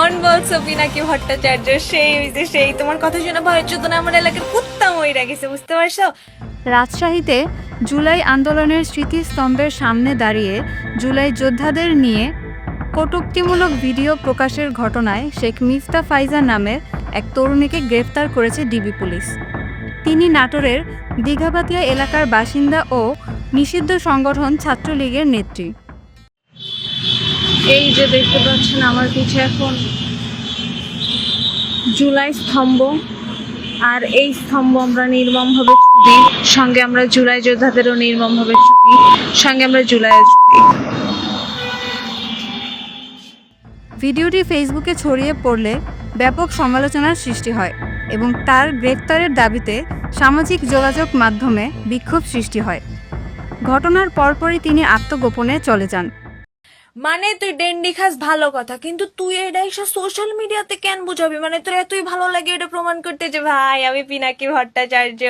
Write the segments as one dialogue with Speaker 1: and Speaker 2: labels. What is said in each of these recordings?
Speaker 1: কখন বলছো পিনাকি ভট্টাচার্য, সেই ওই যে সেই, তোমার কথা শুনে ভয় চোদ্দ না, আমার এলাকার কুত্তা মইরা গেছে, বুঝতে পারছ?
Speaker 2: রাজশাহীতে জুলাই আন্দোলনের স্মৃতিস্তম্ভের সামনে দাঁড়িয়ে জুলাই যোদ্ধাদের নিয়ে কটুক্তিমূলক ভিডিও প্রকাশের ঘটনায় শেখ মিফতা ফাইজা নামের এক তরুণীকে গ্রেফতার করেছে ডিবি পুলিশ। তিনি নাটোরের দীঘাবাতিয়া এলাকার বাসিন্দা ও নিষিদ্ধ সংগঠন ছাত্রলীগের নেত্রী।
Speaker 1: এই যে দেখতে পাচ্ছেন আমার পিছে এখন জুলাই স্তম্ভ, আর এই স্তম্ভ আমরা নির্মমভাবে ছুটি সঙ্গে আমরা জুলাই যোদ্ধাদেরও নির্মমভাবে ছুটি সঙ্গে আমরা জুলাইয়ের ছুটি
Speaker 2: ভিডিওটি ফেসবুকে ছড়িয়ে পড়লে ব্যাপক সমালোচনার সৃষ্টি হয় এবং তার গ্রেপ্তারের দাবিতে সামাজিক যোগাযোগ মাধ্যমে বিক্ষোভ সৃষ্টি হয়। ঘটনার পরপরই তিনি আত্মগোপনে চলে যান।
Speaker 1: মানে তুই ডেন্ডি খাস ভালো কথা, কিন্তু তুই এটা এসব সোশ্যাল মিডিয়াতে কেন বুঝাবি? মানে তোর এতই ভালো লাগে এটা প্রমাণ করতে যে, ভাই, আমি পিনাকি ভট্টাচার্য,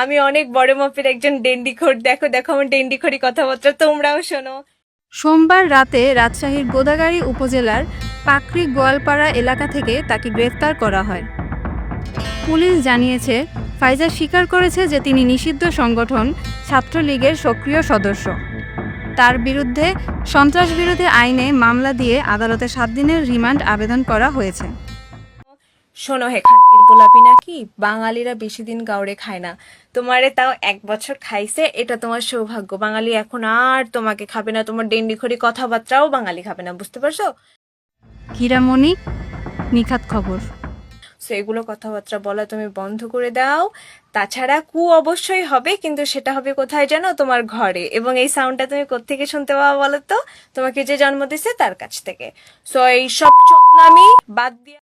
Speaker 1: আমি অনেক বড় মাপের একজন ডেন্ডিখোর দেখো দেখো আমার ডেন্ডিখোরি কথাবার্তা, তোমরাও শোনো।
Speaker 2: সোমবার রাতে রাজশাহীর গোদাগাড়ী উপজেলার পাকড়ি গোয়ালপাড়া এলাকা থেকে তাকে গ্রেফতার করা হয়। পুলিশ জানিয়েছে ফাইজা স্বীকার করেছে যে তিনি নিষিদ্ধ সংগঠন ছাত্রলীগের সক্রিয় সদস্য। তার বিরুদ্ধে সন্ত্রাস বিরোধী আইনে মামলা দিয়ে আদালতে সাত দিনের রিমান্ড আবেদন করা হয়েছে।
Speaker 1: শোনো হে খানকির পোলাপি নাকি বাঙালিরা বেশি দিন গাউরে খায় না। তোমারে তাও এক বছর খাইছে এটা তোমার সৌভাগ্য। বাঙালি এখন আর তোমাকে খাবে না তোমার ডেন্ডিখড়ি কথাবার্তাও বাঙালি খাবে না বুঝতে পারছ?
Speaker 2: হীরামণি নিখাত খবর।
Speaker 1: সো এগুলো কথাবার্তা বলা তুমি বন্ধ করে দাও। তাছাড়া কু অবশ্যই হবে, কিন্তু সেটা হবে কোথায় যেন তোমার ঘরে। এবং এই সাউন্ডটা তুমি কোথেকে শুনতে পাওয়া বলো তো? তোমাকে যে জন্ম দিছে তার কাছ থেকে। সো এই সব চোদনামি বাদ দিয়ে